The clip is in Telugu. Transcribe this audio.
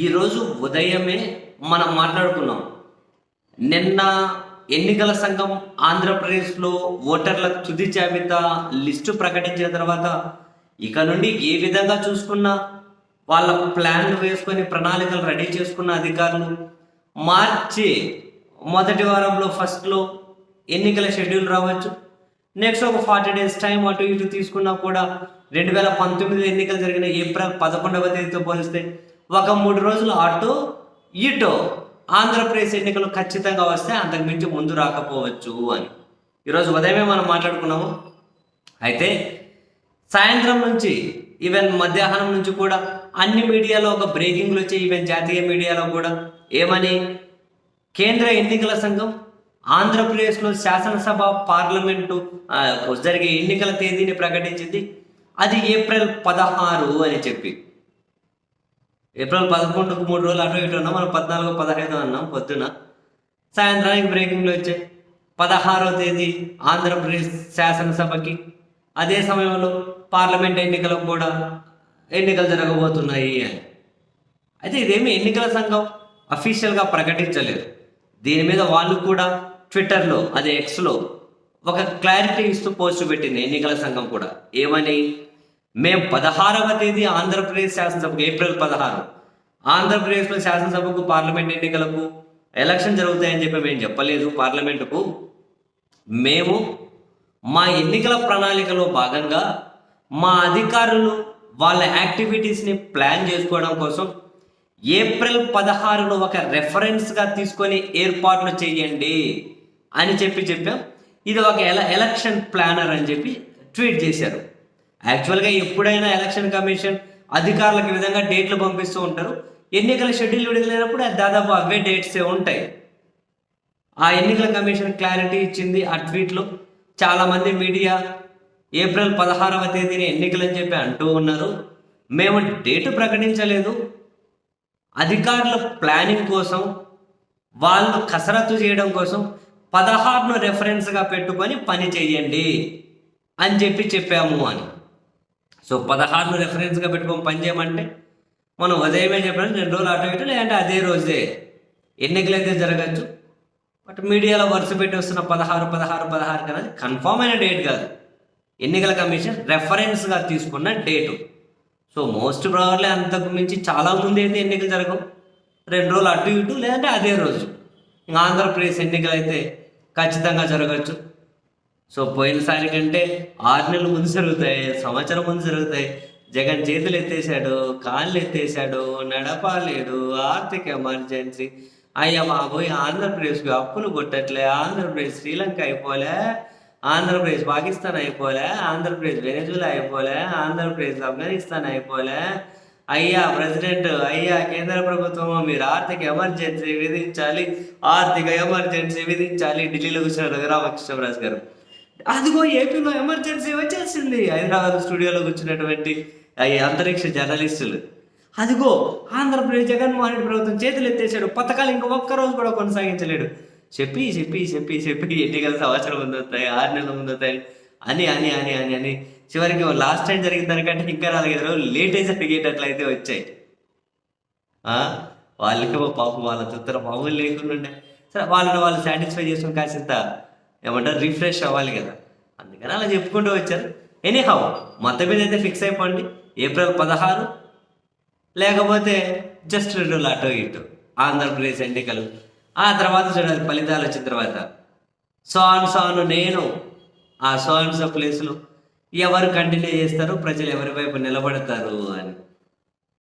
ఈరోజు ఉదయమే మనం మాట్లాడుకున్నాం. నిన్న ఎన్నికల సంఘం ఆంధ్రప్రదేశ్లో ఓటర్ల తుది జాబితా లిస్టు ప్రకటించిన తర్వాత ఇక నుండి ఏ విధంగా చూసుకున్నా వాళ్ళ ప్లాన్లు వేసుకొని ప్రణాళికలు రెడీ చేసుకున్న అధికారులు మార్చి మొదటి వారంలో ఫస్ట్లో ఎన్నికల షెడ్యూల్ రావచ్చు. నెక్స్ట్ ఒక ఫార్టీ డేస్ టైం అటు ఇటు తీసుకున్నా కూడా రెండు వేల పంతొమ్మిది ఎన్నికలు జరిగిన ఏప్రిల్ పదకొండవ తేదీతో పోలిస్తే ఒక మూడు రోజులు అటు ఇటు ఆంధ్రప్రదేశ్ ఎన్నికలు ఖచ్చితంగా వస్తే అంతకుమించి ముందు రాకపోవచ్చు అని. ఈరోజు ఉదయమే మనం మాట్లాడుకున్నాము. అయితే సాయంత్రం నుంచి ఈవెన్ మధ్యాహ్నం నుంచి కూడా అన్ని మీడియాలో ఒక బ్రేకింగ్లు వచ్చాయి ఈవెన్ జాతీయ మీడియాలో కూడా ఏమని కేంద్ర ఎన్నికల సంఘం ఆంధ్రప్రదేశ్లో శాసనసభ పార్లమెంటు జరిగే ఎన్నికల తేదీని ప్రకటించింది. అది ఏప్రిల్ పదహారు అని చెప్పి. ఏప్రిల్ పదకొండుకు మూడు రోజులు అటు ఇటు ఉన్నాం మనం పద్నాలుగు పదహైదు అన్నాం పొద్దున. సాయంత్రానికి బ్రేకింగ్లు వచ్చాయి పదహారో తేదీ ఆంధ్రప్రదేశ్ శాసనసభకి. అదే సమయంలో పార్లమెంట్ ఎన్నికలకు కూడా ఎన్నికలు జరగబోతున్నాయి అని. అయితే ఇదేమి ఎన్నికల సంఘం అఫీషియల్గా ప్రకటించలేదు. దీని మీద వాళ్ళు కూడా ట్విట్టర్లో అదే ఎక్స్లో ఒక క్లారిటీ ఇస్తూ పోస్ట్ పెట్టింది ఎన్నికల సంఘం కూడా. ఏమని? మేము పదహారవ తేదీ ఆంధ్రప్రదేశ్ శాసనసభకు ఏప్రిల్ పదహారు. ఆంధ్రప్రదేశ్లో శాసనసభకు పార్లమెంట్ ఎన్నికలకు ఎలక్షన్ జరుగుతాయని చెప్పి మేము చెప్పలేదు. పార్లమెంటుకు మేము మా ఎన్నికల ప్రణాళికలో భాగంగా మా అధికారులు వాళ్ళ యాక్టివిటీస్ని ప్లాన్ చేసుకోవడం కోసం ఏప్రిల్ పదహారును ఒక రెఫరెన్స్గా తీసుకొని ఏర్పాట్లు చేయండి అని చెప్పి చెప్పాం. ఇది ఒక ఎల ఎలక్షన్ ప్లానర్ అని చెప్పి ట్వీట్ చేశారు. యాక్చువల్గా ఎప్పుడైనా ఎలక్షన్ కమిషన్ అధికారులకు విధంగా డేట్లు పంపిస్తూ ఉంటారు. ఎన్నికల షెడ్యూల్ విడుదలైనప్పుడు అది దాదాపు అవే డేట్సే ఉంటాయి. ఆ ఎన్నికల కమిషన్ క్లారిటీ ఇచ్చింది ఆ ట్వీట్లో చాలామంది మీడియా ఏప్రిల్ పదహారవ తేదీని ఎన్నికలు అని చెప్పి అంటూ ఉన్నారు. మేము డేటు ప్రకటించలేదు. అధికారుల ప్లానింగ్ కోసం వాళ్ళు కసరత్తు చేయడం కోసం పదహారును రెఫరెన్స్గా పెట్టుకొని పని చేయండి అని చెప్పి చెప్పాము అని. సో పదహారును రెఫరెన్స్గా పెట్టుకొని పని చేయమంటే మనం ఉదయమే చెప్పాము రెండు రోజులు అటు ఇటు లేదంటే అదే రోజే. ఎన్నికలు అయితే జరగచ్చు? బట్ మీడియాలో వరుస పెట్టి వస్తున్న పదహారు పదహారు పదహారు కదా కన్ఫామ్ అయిన డేట్ కాదు. ఎన్నికల కమిషన్ రెఫరెన్స్గా తీసుకున్న డేటు సో మోస్ట్ ప్రాబ్లీ అంతకు మించి చాలా ముందు అయితే ఎన్నికలు జరగవు. రెండు రోజులు అటు ఇటు లేదంటే అదే రోజు. ఇంకా ఆంధ్రప్రదేశ్ ఎన్నికలు అయితే ఖచ్చితంగా జరగచ్చు సో పోయినసారి కంటే ఆరు నెలల ముందు జరుగుతాయి సంవత్సరం ముందు జరుగుతాయి. జగన్ చేతులు ఎత్తేసాడు కాళ్ళు ఎత్తేసాడు నడపలేడు ఆర్థిక ఎమర్జెన్సీ. అయ్యా బాబోయ్ ఆంధ్రప్రదేశ్కి అప్పులు కొట్టట్లే ఆంధ్రప్రదేశ్ శ్రీలంక అయిపోలే ఆంధ్రప్రదేశ్ పాకిస్తాన్ అయిపోలే ఆంధ్రప్రదేశ్ వెనజులా అయిపోలే ఆంధ్రప్రదేశ్ ఆఫ్ఘనిస్తాన్ అయిపోలే. అయ్యా ప్రెసిడెంట్ అయ్యా కేంద్ర ప్రభుత్వం మీరు ఆర్థిక ఎమర్జెన్సీ విధించాలి ఆర్థిక ఎమర్జెన్సీ విధించాలి. ఢిల్లీలో కూర్చున్నారు రామకృష్ణరాజు గారు అదిగో ఏపీలో ఎమర్జెన్సీ వచ్చేసింది. హైదరాబాద్ స్టూడియోలో కూర్చున్నటువంటి అంతరిక్ష జర్నలిస్టులు. అదిగో ఆంధ్రప్రదేశ్ జగన్మోహన్ రెడ్డి ప్రభుత్వం చేతులు ఎత్తేసాడు పథకాలు ఇంకా ఒక్క రోజు కూడా కొనసాగించలేడు. చెప్పి చెప్పి చెప్పి చెప్పి ఎన్నికల సంవత్సరం ముందు ఆరు నెలల ముందు అని అని అని అని అని చివరికి లాస్ట్ టైం జరిగిన దానికంటే ఇంకా నాలుగైదు రోజులు లేటే జరిగేటట్లయితే వచ్చాయి. ఆ? వాళ్ళకేమో పాపం వాళ్ళ తుత్తర మామూలు లేకుండా ఉండే సరే వాళ్ళని వాళ్ళు సాటిస్ఫై చేసుకుని కాసింత ఏమంటారు? రిఫ్రెష్ అవ్వాలి కదా. అందుకని అలా చెప్పుకుంటూ వచ్చారు. ఎనీహౌ మొత్తం మీద అయితే ఫిక్స్ అయిపోండి. ఏప్రిల్ పదహారు లేకపోతే జస్ట్ రెండు రోజులు అటో ఇటు ఆంధ్రప్రదేశ్ ఎన్నికలు. ఆ తర్వాత చూడాలి ఫలితాలు వచ్చిన తర్వాత. సోన్ సోను నేను ఆ సోన్ ప్లేస్లో ఎవరు కంటిన్యూ చేస్తారు? ప్రజలు ఎవరి వైపు నిలబడతారు అని.